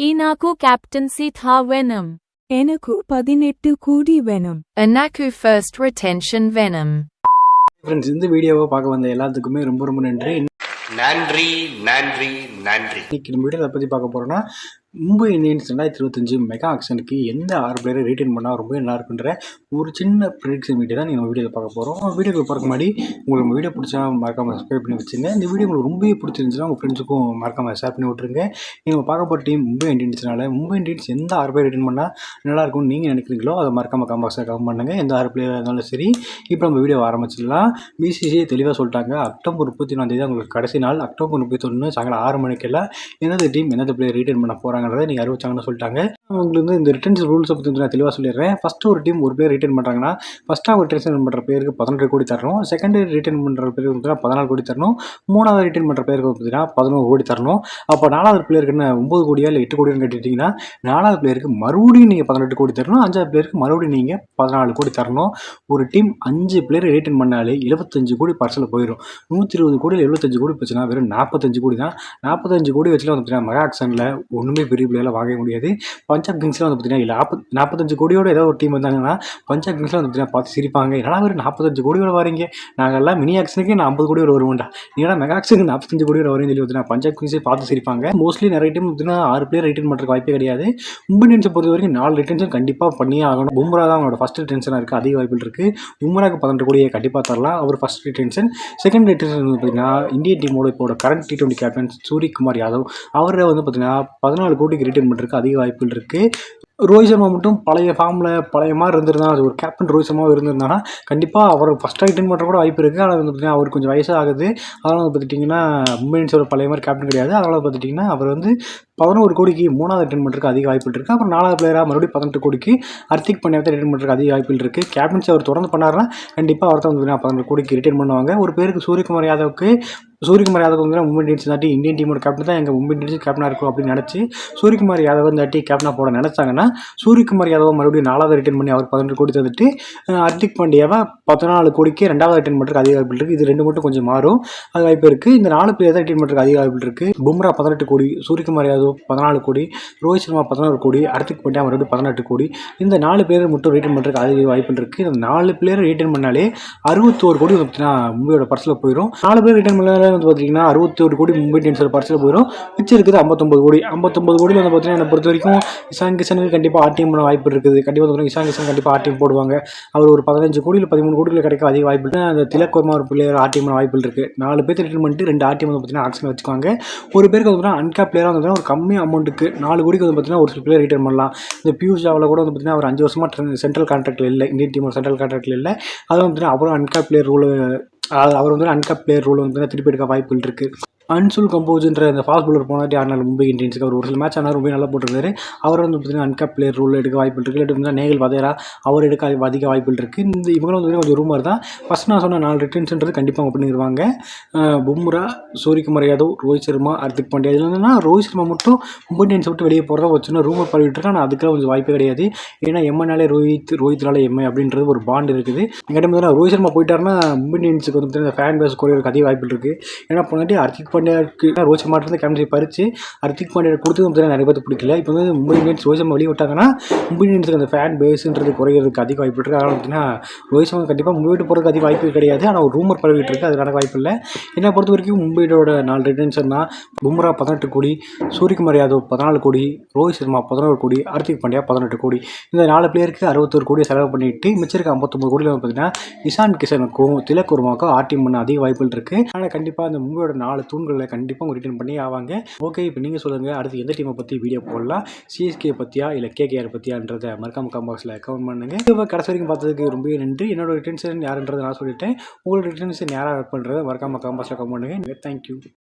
Inaku captaincy tha venom. எனக்கு பதினெட்டு கூடி வேணும் Anaku first retention venom. Friends இந்த வீடியோவை பார்க்க வந்த எல்லாத்துக்குமே ரொம்ப ரொம்ப நன்றி நன்றி நன்றி நன்றி இன்னைக்கு நம்ம வீடியோவில் பற்றி பார்க்க போகிறோம்னா மும்பை இந்தியன்ஸ் ரெண்டாயிரத்தி இருபத்தஞ்சு மெகா ஆக்ஷனுக்கு எந்த ஆறு பிளேயரை ரீட்டைன் பண்ணால் ரொம்ப நல்லா இருக்குன்ற ஒரு சின்ன ப்ரிடிக்ஷன் வீடியோ தான் நீங்கள் வீடியோவில் பார்க்க போகிறோம் வீடியோக்கு பார்க்க முன்னாடி உங்களுக்கு வீடியோ பிடிச்சா மறக்காமல் சப்ஸ்கிரைப் பண்ணி வச்சுங்க இந்த வீடியோ உங்களுக்கு ரொம்பவே பிடிச்சிருந்துச்சுன்னா உங்கள் ஃப்ரெண்ட்ஸுக்கும் மறக்காமல் ஷேர் பண்ணி விட்ருங்க நீங்கள் பார்க்க போகிற டீம் மும்பை இந்தியன்ஸ்னால மும்பை இந்தியன்ஸ் எந்த ஆறு பேர் ரிட்டன் பண்ணால் நல்லா இருக்கும்னு நீங்கள் நினைக்கிறீங்களோ அதை மறக்காம காம்பாக்ஸில் கமெண்ட் பண்ணுங்கள் எந்த ஆறு பிளேயராக இருந்தாலும் சரி. இப்போ நம்ம வீடியோ ஆரம்பிச்சிடலாம். பிசிசிஐ தெளிவாக சொல்லிட்டாங்க. அக்டோபர் முப்பத்தி ஒன்றாம் தேதி உங்களுக்கு கடைசி நாள். அக்டோபர் முப்பத்தி ஒன்று சாயங்காலம் ஆறு மணிக்கெல்லாம் எந்தெந்த டீம் எந்தெந்த பிளேயர் ரிட்டைன் பண்ண போகிறாங்க சொல்லிட்டாங்கன்றதை நீங்கள் அறிவிச்சாங்கன்னு சொல்லிட்டாங்க. உங்களுக்கு வந்து இந்த ரிட்டர்ன்ஸ் ரூல்ஸை பற்றி நான் தெளிவாக சொல்லிடுறேன். ஃபஸ்ட்டு ஒரு டீம் ஒரு பிளேயர் ரிட்டர்ன் பண்ணுறாங்கன்னா ஃபஸ்ட்டு அவங்க ரிட்டர்ன் பண்ணுற பேருக்கு பதினெட்டு கோடி தரணும். செகண்ட் ரிட்டர்ன் பண்ணுற பேருக்கு பார்த்தீங்கன்னா பதினாலு கோடி தரணும். மூணாவது ரிட்டர்ன் பண்ணுற பேருக்கு பார்த்தீங்கன்னா பதினோரு கோடி தரணும். அப்போ நாலாவது பிளேயருக்கு என்ன ஒம்பது கோடியா இல்லை எட்டு கோடின்னு கேட்டுட்டிங்கன்னா நாலாவது பிளேயருக்கு மறுபடியும் நீங்கள் பதினெட்டு கோடி தரணும். அஞ்சாவது பிளேயருக்கு மறுபடியும் நீங்கள் பதினாலு கோடி தரணும். ஒரு டீம் அஞ்சு பிளேயர் ரிட்டர்ன் பண்ணாலே எழுபத்தஞ்சு கோடி பர்சலில் போயிடும். நூற்றி இருபது கோடியில் எழுபத்தஞ்சு கோடி போச்சுன்னா வெறும் நாற்பத்தஞ்சு கோடி தான். நாற்பத்தஞ்சு கோடி வச்சுலாம் வந்து பார்த்தீங்கன்னா மெகா ஆக்ஷனில் ஒன்றுமே பெரிய பிளேயரில் வாங்க முடியாது. பஞ்சாப் கிங்ஸ்லாம் வந்து பார்த்தீங்கன்னா நாற்பத் நாற்பத்தஞ்சு கோடியோட ஏதோ ஒரு டீம் வந்தாங்கன்னா பஞ்சாப் கிங்ஸ்லாம் வந்து பார்த்தீங்கன்னா பார்த்து சிரிப்பாங்க. ஏன்னா ஒரு நாற்பத்தஞ்சு கோடியோட வரீங்க? நாங்கள்லாம் மினி ஆக்ஷனுக்கு நான் ஐம்பது கோடியோட வருவோம்டா. நீங்களா மெகா ஆக்ஷனுக்கு நாற்பத்தஞ்சு கோடியோட வரேன்னு சொல்லி பார்த்தீங்கன்னா பஞ்சாப் கிங்ஸே பார்த்து சிரிப்பாங்க. மோஸ்ட்லி நிறைய டீம் பார்த்தீங்கன்னா ஆறு பிளேயர் ரிட்டர்ன் பண்ணுறதுக்கு வாய்ப்பே கிடையாது. மும்பை பொறுத்த வரைக்கும் நாலு ரிட்டர்ன்ஸும் கண்டிப்பாக பண்ணியே ஆகணும். பும்ரா தான் அவங்களோட ஃபஸ்ட் ரிட்டன்ஷனாக இருக்குது அதிக வாய்ப்பு இருக்குது பும்ராக்கு பதினெட்டு கோடியை கண்டிப்பாக தரலாம். அவர் ஃபஸ்ட் ரிட்டன்ஷன் செகண்ட் ரிட்டன்ஷன் வந்து பார்த்தீங்கன்னா இந்தியன் டீமோட இப்போ current T twenty captain Suryakumar Yadav. அவரை வந்து பார்த்தீங்கன்னா பதினாலு கோடிக்கு ரிட்டர்ன் பண்ணுறதுக்கு அதிக வாய்ப்புகள் இருக்குது okay ரோஹித் சர்மா மட்டும் பழைய ஃபார்மில் பழைய மாதிரி இருந்திருந்தா அது ஒரு கேப்டன் ரோஹித் சர்மாவும் இருந்திருந்தாங்கன்னா கண்டிப்பாக அவர் ஃபஸ்ட்டாக ரிட்டன் பண்ணுற கூட வாய்ப்பு இருக்குது ஆனால் வந்து பார்த்தீங்கன்னா அவர் கொஞ்சம் வயசாகுது அதனால் வந்து பார்த்துட்டிங்கன்னா மும்பை ஒரு பழைய மாதிரி கேப்டன் கிடையாது. அதனால் பார்த்துட்டிங்கன்னா அவர் வந்து பதினோரு கோடிக்கு மூணாவது ரிட்டர்ன் பண்ணுறதுக்கு அதிக வாய்ப்புகள் இருக்குது அப்புறம் நாலாவது பிளேயராக மறுபடியும் பதினெட்டு கோடிக்கு அர்த்திக் பாண்டியாவை ரிட்டர்ன் பண்ணுறதுக்கு அதிக வாய்ப்புகள் இருக்குது கேப்டன்ஸ் அவர் தொடர்ந்து பண்ணாருன்னா கண்டிப்பாக அவர் தான் வந்து பதினெட்டு கோடிக்கு ரிட்டர்ன் பண்ணுவாங்க. ஒரு பேருக்கு சூரியகுமார் யாதவுக்கு சூரியகுமார் யாதவ் வந்து மும்பை இண்டியன்ஸ் தாட்டி இந்தியன் டீமோட கேப்டன் தான் எங்கள் மும்பை இண்டியன்ஸ் கேப்டனாக இருக்கும் அப்படின்னு நினச்சி சூரியகுமார் யாதவ் தாட்டி கேப்டனாக போட நினச்சாங்கன்னா சூரியகுமார் யாதவ் மறுபடியும் நாலாவது ரிட்டர்ன் பண்ணி அவர் பதினெட்டு கோடி தந்துட்டு ஹர்திக் பாண்டியாவை பதினாலு கோடிக்கு ரெண்டாவது ரிட்டர்ன் பண்ணுறதுக்கு அதிக வாய்ப்பு இருக்குது இது ரெண்டு மட்டும் கொஞ்சம் மாறும். அது வாய்ப்பு இருக்குது இந்த நாலு பேர் தான் ரிட்டர்ன் பண்ணுறதுக்கு அதிக வாய்ப்பு இருக்குது பும்ரா பதினெட்டு கோடி சூரியகுமார் யாதவ் பதினாலு கோடி ரோஹித் சர்மா பதினாறு கோடி ஹர்திக் பாண்டியா மறுபடியும் பதினெட்டு கோடி. இந்த நாலு பேர் மட்டும் ரிட்டர்ன் பண்ணுறதுக்கு அதிக வாய்ப்பு இருக்குது இந்த நாலு பேர் ரிட்டர்ன் பண்ணாலே அறுபத்தோரு கோடி வந்து பார்த்தீங்கன்னா மும்பையோட பர்ஸில் போயிடும் நாலு பேர் ரிட்டர்ன் பண்ணாலே வந்து பார்த்தீங்கன்னா அறுபத்தோரு கோடி மும்பை இந்தியன்ஸோட பர்ஸில் போயிடும் மிச்சம் இருக்குது ஐம்பத்தொம்பது கோடி. ஐம்பத்தொம்பது கோடியில் வந்து பார்த்தீங்கன்னா என்னை பொறுத்த வரைக்கும் இசான் கிஷனுக்கு கண்டிப்பாக ஆர்டிஎம் பண்ண வாய்ப்பு இருக்குது. கண்டிப்பாக வந்து இசான் கிஷன் கண்டிப்பாக ஆர்டிஎம் போடுவாங்க. அவர் ஒரு பதினஞ்சு கோடியில் பதிமூணு கோடியில் கிடைக்க அதிக வாய்ப்பு இருக்குது அந்த திலக் வர்மா ஒரு பிள்ளையர் ஆர்டிஎம் பண்ண வாய்ப்பு இருக்குது நாலு பேர் ரிட்டர்ன் பண்ணிட்டு ரெண்டு ஆர்டிஎம் வந்து பார்த்தீங்கன்னா ஆக்ஷன் வச்சுக்காங்க ஒரு பேருக்கு வந்து பார்த்தீங்கன்னா அன்கேப் பிளேயராக வந்து பார்த்தீங்கன்னா ஒரு கம்மி அமௌண்ட்டுக்கு நாலு கோடிக்கு வந்து பார்த்தீங்கன்னா ஒரு சில பிளேயர் ரிட்டர்ன் பண்ணலாம். இந்த பியூஷ் ஜாவில் கூட வந்து பார்த்தீங்கன்னா அவர் அஞ்சு வருஷமாக சென்ட்ரல் கான்ட்ராக்டில் இல்லை. இந்தியன் டீமோட சென்ட்ரல் கான்ட்ராக்டில் இல்லை. அது வந்து பார்த்தீங்கன்னா அவரும் அன்கேப் பிளேயர் ரூல் அவர் வந்து அன்கேப் பிளேயர் ரூல் வந்து திருப்பி எடுக்க வாய்ப்புகள் இருக்குது அன்சுல் கம்போஜ்ன்ற இந்த ஃபாஸ்ட் பவுலர் போனாட்டி ஆனால் மும்பை இந்தியன்ஸுக்கு. அவர் ஒரு சில மேட்ச் ஆனால் ரொம்ப நல்லா போட்டிருந்தாரு. அவர் வந்து பார்த்தீங்கன்னா அன்கப் பிளேயர் ரூல் எடுக்க வாய்ப்பு இருக்குது இல்லாட்டி வந்து நேகல் வதேரா அவர் எடுக்க அதிக வாய்ப்புகள் இருக்குது இந்த இவங்களும் வந்து கொஞ்சம் ரூமர் தான். ஃபஸ்ட் நான் சொன்ன நாலு ரிட்டர்ன்ஸ்ன்றது கண்டிப்பாக அவங்க பண்ணிடுவாங்க பும்ரா சூரியகுமார் யாதவ் ரோஹித் சர்மா ஹர்திக் பாண்டியா. இதில் என்னன்னா ரோஹித் சர்மா மட்டும் மும்பை இந்தியன்ஸ் விட்டு வெளியே போகிறதா ஒரு சின்ன ரூமர் பரவிட்டு ஆனால் அதுக்கெல்லாம் கொஞ்சம் வாய்ப்பே கிடையாது. ஏன்னா எம்என்னாலே ரோஹித் ரோஹித்னால எம்ஐ அப்படின்றது ஒரு பாண்ட் இருக்குது. எங்கிட்ட பார்த்தீங்கன்னா ரோஹித் சர்மா போயிட்டாருன்னா மும்பை இந்தியன்ஸுக்கு வந்து பார்த்தீங்கன்னா ஃபேன் பேஸ் குறையிறதுக்கு அதிக வாய்ப்பு இருக்குது ஏன்னா போனாட்டி ஹர்திக் பாண்டியாவுக்கு ரோஹித் சர்மா கேப்டன்சி பறித்து ஹர்திக் பாண்டியா கொடுத்து பார்த்தீங்கன்னா நிறைய பேருக்கு பிடிக்கல. இப்போ வந்து மும்பை இந்தியன்ஸ் ரோஹித் சர்மா வெளியே விட்டாங்கன்னா மும்பை இந்தியன்ஸுக்கு அந்த ஃபேன் பேஸுன்றது குறையிறதுக்கு அதிக வாய்ப்பு இருக்குது ஆனால் பார்த்தீங்கன்னா ரோஹித் சர்மா கண்டிப்பாக மும்பை விட்டு போகிறதுக்கு அதிக வாய்ப்பு கிடையாது. ஆனால் ஒரு ரூமர் பரவிட்டு இருக்குது அது நடக்க வாய்ப்பு இல்லை. என்னை பொறுத்த வரைக்கும் மும்பையோட நாலு ரிட்டர்ன்ஸ்னா பும்ரா பதினெட்டு கோடி சூரியகுமார் யாதவ் பதினாலு கோடி ரோஹித் சர்மா பதினோரு கோடி ஹர்திக் பாண்டியா பதினெட்டு கோடி. இந்த நாலு பிளேயருக்கு அறுபத்தொரு கோடி செலவு பண்ணிட்டு மிச்சம் இருக்க ஐம்பத்தொம்பது கோடியில் பார்த்தீங்கன்னா இசான் கிஷனுக்கும் திலக் வர்மாவுக்கும் ஆர்டிஎம் பண்ண அதிக வாய்ப்புகள் இருக்குது ஆனால் கண்டிப்பாக அந்த மும்பையோட நாலு தூண் உங்களை கண்டிப்பாக உங்கள் ரிட்டர்ன் பண்ணி ஆவாங்க. ஓகே இப்போ நீங்கள் சொல்லுங்கள் அடுத்து எந்த டீமை பற்றி வீடியோ போடலாம்? சிஎஸ்கே பற்றியா இல்லை கேகேஆர் பற்றியான்றதை மறக்காம காம்பாக்ஸில் கமெண்ட் பண்ணுங்கள் இப்போ கடைசி வரைக்கும் பார்த்ததுக்கு ரொம்ப நன்றி. என்னோட ரிட்டர்ன்ஸ் யாருன்றதை நான் சொல்லிட்டேன். உங்களோட ரிட்டர்ன்ஸ் யாராக பண்ணுறதை மறக்காம காம்பாக்ஸில் கமெண்ட் பண்ணுங்கள் தேங்க்யூ